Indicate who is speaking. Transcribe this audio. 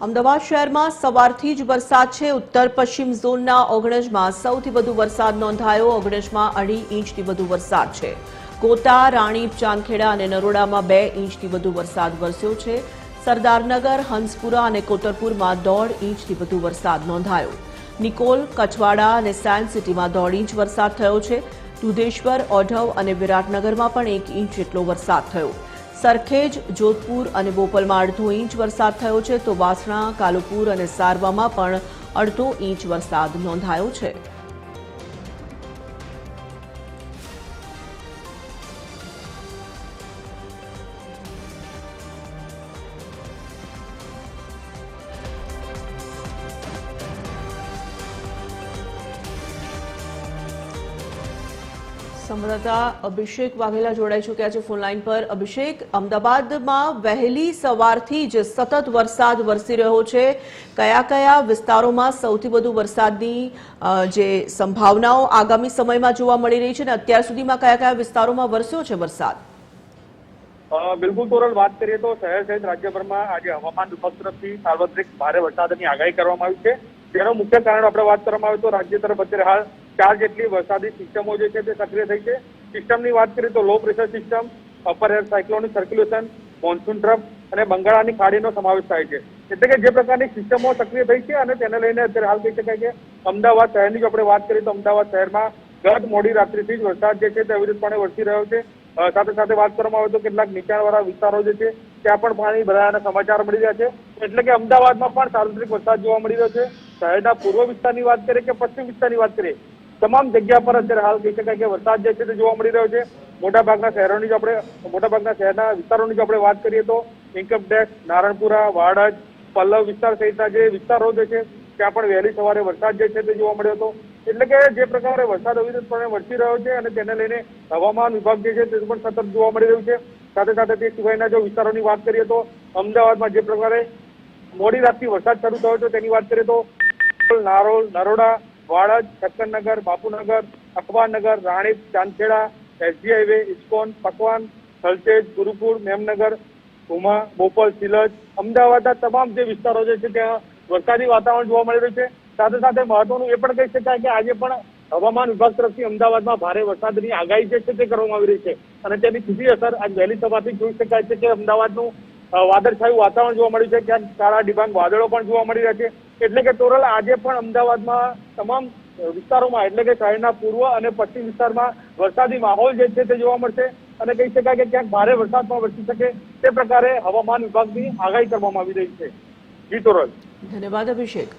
Speaker 1: અમદાવાદ શહેરમાં સવારથી જ વરસાદ છે. ઉત્તર પશ્ચિમ ઝોનના ઓગણજમાં સૌથી વધુ વરસાદ નોંધાયો. ઓગણજમાં અઢી ઇંચથી વધુ વરસાદ છે. કોટા રાણીપ ચાંદખેડા અને નરોડામાં બે ઇંચથી વધુ વરસાદ વરસ્યો છે. સરદારનગર, હંસપુરા અને કોતરપુરમાં દોઢ ઇંચથી વધુ વરસાદ નોંધાયો. નિકોલ, કછવાડા અને સાયન્સ સિટીમાં દોઢ ઇંચ વરસાદ થયો છે. દુધેશ્વર, ઓઢવ અને વિરાટનગરમાં પણ એક ઇંચ જેટલો વરસાદ થયો. સરખેજ, જોધપુર અને બોપલમાં અડધો ઇંચ વરસાદ થયો છે. તો વાસણા, કાલુપુર અને સારવામાં પણ અડધો ઇંચ વરસાદ નોંધાયો છે. સંવાદદાતા અભિષેક વાઘેલા જોડાઈ ચૂક્યા છે ફોન લાઈન પર. અભિષેક, અમદાવાદમાં વહેલી સવારથી જ સતત વરસાદ વરસી રહ્યો છે. કયા કયા વિસ્તારોમાં સૌથી વધુ વરસાદની જે સંભાવનાઓ આગામી સમયમાં જોવા મળી રહી છે અને અત્યાર સુધીમાં કયા કયા વિસ્તારોમાં વરસ્યો છે વરસાદ?
Speaker 2: બિલકુલ તોરલ વાત કરીએ તો શહેર સહિત રાજ્યભરમાં આજે હવામાન વિભાગ તરફથી સાર્વત્રિક ભારે વરસાદની આગાહી કરવામાં આવી છે. તેનું મુખ્ય કારણ આપણે વાત કરવામાં આવે તો રાજ્ય તરફ અત્યારે હાલ ચાર જેટલી વરસાદી સિસ્ટમો જે છે તે સક્રિય થઈ છે. સિસ્ટમની વાત કરીએ તો low pressure system upper air cyclonic circulation monsoon trough અને બંગાળાની ખાડીનો સમાવેશ થાય છે. એટલે કે જે પ્રકારની સિસ્ટમો સક્રિય થઈ છે અને તેને લઈને અત્યારે હાલ કહી શકાય કે અમદાવાદ શહેરની જો આપણે વાત કરીએ તો અમદાવાદ શહેરમાં ગત મોડી રાત્રિથી જ વરસાદ જે છે તે અવિરતપણે વરસી રહ્યો છે. સાથે સાથે વાત કરવામાં આવે તો કેટલાક નીચાણવાળા વિસ્તારો જે છે ત્યાં પણ પાણી ભરાયાના સમાચાર મળી રહ્યા છે. એટલે કે અમદાવાદમાં પણ સાર્વત્રિક વરસાદ જોવા મળી રહ્યો છે. શહેરના પૂર્વ વિસ્તારની વાત કરીએ કે પશ્ચિમ વિસ્તારની વાત કરીએ તમામ જગ્યા પર અત્યારે હાલ કહી શકાય કે વરસાદ જે છે તે જોવા મળી રહ્યો છે. મોટાભાગના શહેરોની જો આપણે, મોટાભાગના શહેરના વિસ્તારોની જો આપણે વાત કરીએ તો ઇન્કમટેક્સ નારણપુરા, વાડજ, પલ્લવ વિસ્તાર સહિતના જે વિસ્તારો જે છે, ત્યાં પણ વહેલી સવારે વરસાદ જે છે તે જોવા મળ્યો હતો. એટલે કે જે પ્રકારે વરસાદ અવિરતપણે વરસી રહ્યો છે અને તેને લઈને હવામાન વિભાગ જે છે તે પણ સતત જોવા મળી રહ્યું છે. સાથે સાથે તે સિવાયના જો વિસ્તારોની વાત કરીએ તો અમદાવાદમાં જે પ્રકારે મોડી રાતથી વરસાદ શરૂ થયો હતો તેની વાત કરીએ તો Narol, Naroda Vadaj Chhakkarnagar Bapunagar, Akhbarnagar, Ranip, Chandkheda SG highway ISKCON, Pakwan, Thaltej Gurupur Memnagar, Uma, Bopal, Silaj, અમદાવાદના તમામ જે વિસ્તારો જે છે ત્યાં વરસાદી વાતાવરણ જોવા મળી રહ્યું છે. સાથે સાથે મહત્વનું એ પણ કહી શકાય કે આજે પણ હવામાન વિભાગ તરફથી અમદાવાદમાં ભારે વરસાદની આગાહી જે છે તે કરવામાં આવી રહી છે અને તેની સીધી અસર આજ વહેલી સવારથી જોઈ શકાય છે કે અમદાવાદનું વાદળછાયું વાતાવરણ જોવા મળ્યું છે. ક્યાંક કાળા ડિબાંગ વાદળો પણ જોવા મળી રહ્યા છે. એટલે કે ટોરલ આજે પણ અમદાવાદમાં તમામ વિસ્તારોમાં, એટલે કે શહેરના પૂર્વ અને પશ્ચિમ વિસ્તારમાં વરસાદી માહોલ જે છે તે જોવા મળશે અને કહી શકાય કે ક્યાંક ભારે વરસાદ પણ વરસી શકે તે પ્રકારે હવામાન વિભાગની આગાહી કરવામાં આવી રહી છે. જી તોરલ
Speaker 1: ધન્યવાદ અભિષેક.